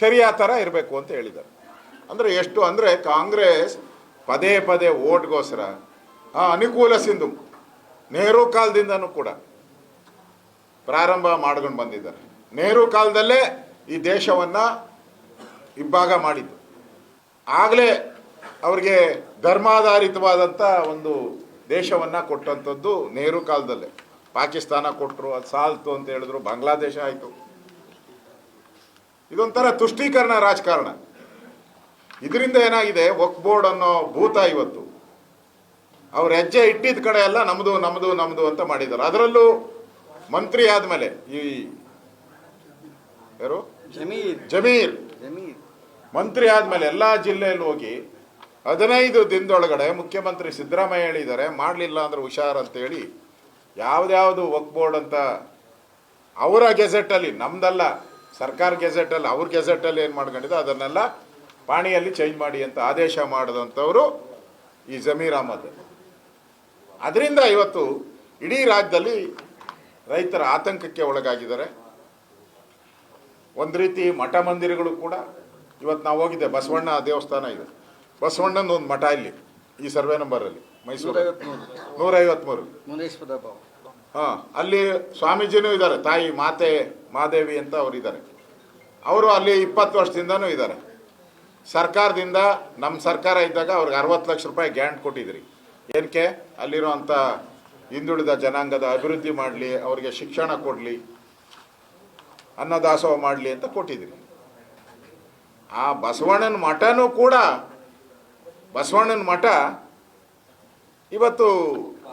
Sharia ಥರ ಇರಬೇಕು ಅಂತ ಹೇಳಿದ್ದಾರೆ. ಅಂದರೆ ಎಷ್ಟು? ಅಂದರೆ ಕಾಂಗ್ರೆಸ್ ಪದೇ ಪದೇ ಓಟ್ಗೋಸ್ಕರ, ಆ ಅನುಕೂಲ ಸಿಂಧು, ನೆಹರು ಕಾಲದಿಂದನೂ ಕೂಡ ಪ್ರಾರಂಭ ಮಾಡ್ಕೊಂಡು ಬಂದಿದ್ದಾರೆ. ನೆಹರು ಕಾಲದಲ್ಲೇ ಈ ದೇಶವನ್ನು ಇಬ್ಬಾಗ ಮಾಡಿದ್ದು. ಆಗಲೇ ಅವರಿಗೆ ಧರ್ಮಾಧಾರಿತವಾದಂಥ ಒಂದು ದೇಶವನ್ನು ಕೊಟ್ಟಂಥದ್ದು ನೆಹರು ಕಾಲದಲ್ಲೇ. ಪಾಕಿಸ್ತಾನ ಕೊಟ್ಟರು ಅದು ಸಾಲ್ತು ಅಂತ ಹೇಳಿದ್ರು, ಬಾಂಗ್ಲಾದೇಶ ಆಯಿತು. ಇದೊಂಥರ ತುಷ್ಟೀಕರಣ ರಾಜಕಾರಣ. ಇದರಿಂದ ಏನಾಗಿದೆ? ವಕ್ ಬೋರ್ಡ್ ಅನ್ನೋ ಭೂತ ಇವತ್ತು. ಅವ್ರ ಹೆಜ್ಜೆ ಇಟ್ಟಿದ್ದ ಕಡೆ ಎಲ್ಲ ನಮ್ಮದು ನಮ್ಮದು ನಮ್ಮದು ಅಂತ ಮಾಡಿದ್ದಾರೆ. ಅದರಲ್ಲೂ ಮಂತ್ರಿ ಆದಮೇಲೆ ಈ ಯಾರು? ಜಮೀರ್. ಜಮೀರ್. ಜಮೀರ್. ಮಂತ್ರಿ ಆದಮೇಲೆ ಎಲ್ಲ ಜಿಲ್ಲೆಯಲ್ಲಿ ಹೋಗಿ ಹದಿನೈದು ದಿನದೊಳಗಡೆ ಮುಖ್ಯಮಂತ್ರಿ ಸಿದ್ದರಾಮಯ್ಯ ಹೇಳಿದ್ದಾರೆ ಮಾಡಲಿಲ್ಲ ಅಂದ್ರೆ ಹುಷಾರ್ ಅಂತೇಳಿ ಯಾವ್ದ್ಯಾವುದು ವಕ್ ಬೋರ್ಡ್ ಅಂತ ಅವರ ಗೆಜೆಟಲ್ಲಿ ನಮ್ದಲ್ಲ ಸರ್ಕಾರ ಗೆಜೆಟಲ್ಲಿ ಅವ್ರ ಗೆಜೆಟಲ್ಲಿ ಏನು ಮಾಡ್ಕೊಂಡಿದೆ ಅದನ್ನೆಲ್ಲ ಪಾಣಿಯಲ್ಲಿ ಚೇಂಜ್ ಮಾಡಿ ಅಂತ ಆದೇಶ ಮಾಡಿದಂಥವರು ಈ ಜಮೀರ್ ಅಹಮದ್. ಅದರಿಂದ ಇವತ್ತು ಇಡೀ ರಾಜ್ಯದಲ್ಲಿ ರೈತರ ಆತಂಕಕ್ಕೆ ಒಳಗಾಗಿದ್ದಾರೆ. ಒಂದು ರೀತಿ ಮಠ ಮಂದಿರಗಳು ಕೂಡ ಇವತ್ತು ನಾವು ಹೋಗಿದ್ದೆ ಬಸವಣ್ಣ ದೇವಸ್ಥಾನ ಇದೆ. ಬಸವಣ್ಣನ ಒಂದು ಮಠ ಇಲ್ಲಿ ಈ ಸರ್ವೆ ನಂಬರಲ್ಲಿ ಮೈಸೂರು ನೂರೈವತ್ಮೂರು. ಹಾಂ, ಅಲ್ಲಿ ಸ್ವಾಮೀಜಿನೂ ಇದ್ದಾರೆ, ತಾಯಿ ಮಾತೆ, ಮಾದೇವಿ ಅಂತ ಅವರಿದ್ದಾರೆ. ಅವರು ಅಲ್ಲಿ ಇಪ್ಪತ್ತು ವರ್ಷದಿಂದನೂ ಇದ್ದಾರೆ. ಸರ್ಕಾರದಿಂದ, ನಮ್ಮ ಸರ್ಕಾರ ಇದ್ದಾಗ ಅವ್ರಿಗೆ ಅರವತ್ತು ಲಕ್ಷ ರೂಪಾಯಿ ಗ್ಯಾಂಟ್ ಕೊಟ್ಟಿದ್ರಿ ಏನಕ್ಕೆ ಅಲ್ಲಿರುವಂಥ ಹಿಂದುಳಿದ ಜನಾಂಗದ ಅಭಿವೃದ್ಧಿ ಮಾಡಲಿ, ಅವರಿಗೆ ಶಿಕ್ಷಣ ಕೊಡಲಿ, ಅನ್ನದಾಸೋಹ ಮಾಡಲಿ ಅಂತ ಕೊಟ್ಟಿದ್ರಿ ಆ ಬಸವಣ್ಣನ ಮಠನೂ ಕೂಡ, ಬಸವಣ್ಣನ ಮಠ ಇವತ್ತು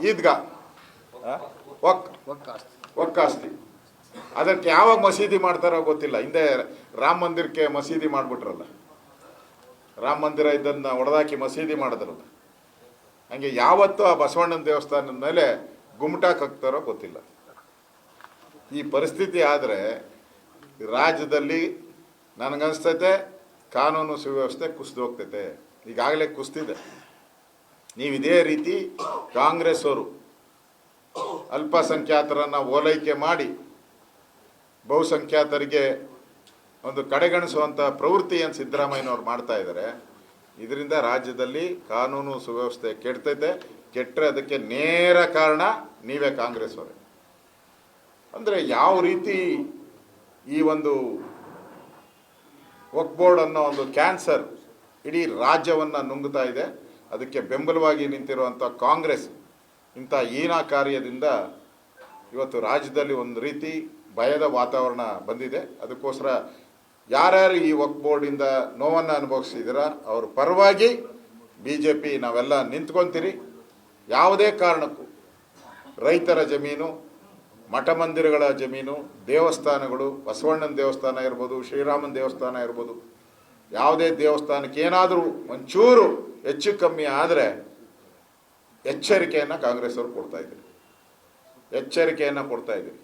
ಈದ್ಗಾ. ಒಕ್ಕಾಸ್ತಿ ಅದಕ್ಕೆ ಯಾವಾಗ ಮಸೀದಿ ಮಾಡ್ತಾರೋ ಗೊತ್ತಿಲ್ಲ. ಹಿಂದೆ ರಾಮ ಮಂದಿರಕ್ಕೆ ಮಸೀದಿ ಮಾಡಿಬಿಟ್ರಲ್ಲ. ರಾಮ ಮಂದಿರ ಇದನ್ನ ಒಡೆದಾಕಿ ಮಸೀದಿ ಮಾಡಿದ್ರಲ್ಲ. ಹಂಗೆ ಯಾವತ್ತೂ ಆ ಬಸವಣ್ಣನ ದೇವಸ್ಥಾನದ ಮೇಲೆ ಗುಮ್ಟಾಕ್ ಹಾಕ್ತಾರೋ ಗೊತ್ತಿಲ್ಲ. ಈ ಪರಿಸ್ಥಿತಿ ಆದರೆ ರಾಜ್ಯದಲ್ಲಿ ನನಗನ್ಸ್ತೈತೆ, ಕಾನೂನು ಸುವ್ಯವಸ್ಥೆ ಕುಸಿದು ಹೋಗ್ತೈತೆ ಈಗಾಗಲೇ ಕುಸ್ತಿದೆ. ನೀವು ಇದೇ ರೀತಿ ಕಾಂಗ್ರೆಸ್ ಅವರು ಅಲ್ಪಸಂಖ್ಯಾತರನ್ನು ಓಲೈಕೆ ಮಾಡಿ ಬಹುಸಂಖ್ಯಾತರಿಗೆ ಒಂದು ಕಡೆಗಣಿಸುವಂಥ ಪ್ರವೃತ್ತಿಯನ್ನು ಸಿದ್ದರಾಮಯ್ಯನವರು ಮಾಡ್ತಾ ಇದ್ದಾರೆ ಇದರಿಂದ ರಾಜ್ಯದಲ್ಲಿ ಕಾನೂನು ಸುವ್ಯವಸ್ಥೆ ಕೆಡ್ತೈತೆ. ಕೆಟ್ಟರೆ ಅದಕ್ಕೆ ನೇರ ಕಾರಣ ನೀವೇ ಕಾಂಗ್ರೆಸ್ ಅವರೇ. ಅಂದರೆ ಯಾವ ರೀತಿ ಈ ಒಂದು ವಕ್ ಬೋರ್ಡ್ ಅನ್ನೋ ಒಂದು ಕ್ಯಾನ್ಸರ್ ಇಡೀ ರಾಜ್ಯವನ್ನು ನುಂಗ್ತಾ ಇದೆ. ಅದಕ್ಕೆ ಬೆಂಬಲವಾಗಿ ನಿಂತಿರುವಂಥ ಕಾಂಗ್ರೆಸ್ ಇಂಥ ಹೀನ ಕಾರ್ಯದಿಂದ ಇವತ್ತು ರಾಜ್ಯದಲ್ಲಿ ಒಂದು ರೀತಿ ಭಯದ ವಾತಾವರಣ ಬಂದಿದೆ. ಅದಕ್ಕೋಸ್ಕರ ಯಾರ್ಯಾರು ಈ ವಕ್ ಬೋರ್ಡಿಂದ ನೋವನ್ನು ಅನುಭವಿಸಿದಿರ ಅವ್ರ ಪರವಾಗಿ ಬಿ ಜೆ ಪಿ ನಾವೆಲ್ಲ ನಿಂತ್ಕೊಂತೀರಿ. ಯಾವುದೇ ಕಾರಣಕ್ಕೂ ರೈತರ ಜಮೀನು ಮಠ ಮಂದಿರಗಳ ಜಮೀನು, ದೇವಸ್ಥಾನಗಳು, ಬಸವಣ್ಣನ ದೇವಸ್ಥಾನ ಇರ್ಬೋದು, ಶ್ರೀರಾಮನ ದೇವಸ್ಥಾನ ಇರ್ಬೋದು, ಯಾವುದೇ ದೇವಸ್ಥಾನಕ್ಕೆ ಏನಾದರೂ ಒಂಚೂರು ಹೆಚ್ಚು ಕಮ್ಮಿ ಆದರೆ ಎಚ್ಚರಿಕೆಯನ್ನು ಕಾಂಗ್ರೆಸ್ ಅವರು ಕೊಡ್ತಾ ಇದ್ದೀರಿ. ಎಚ್ಚರಿಕೆಯನ್ನು ಕೊಡ್ತಾ ಇದ್ದೀರಿ.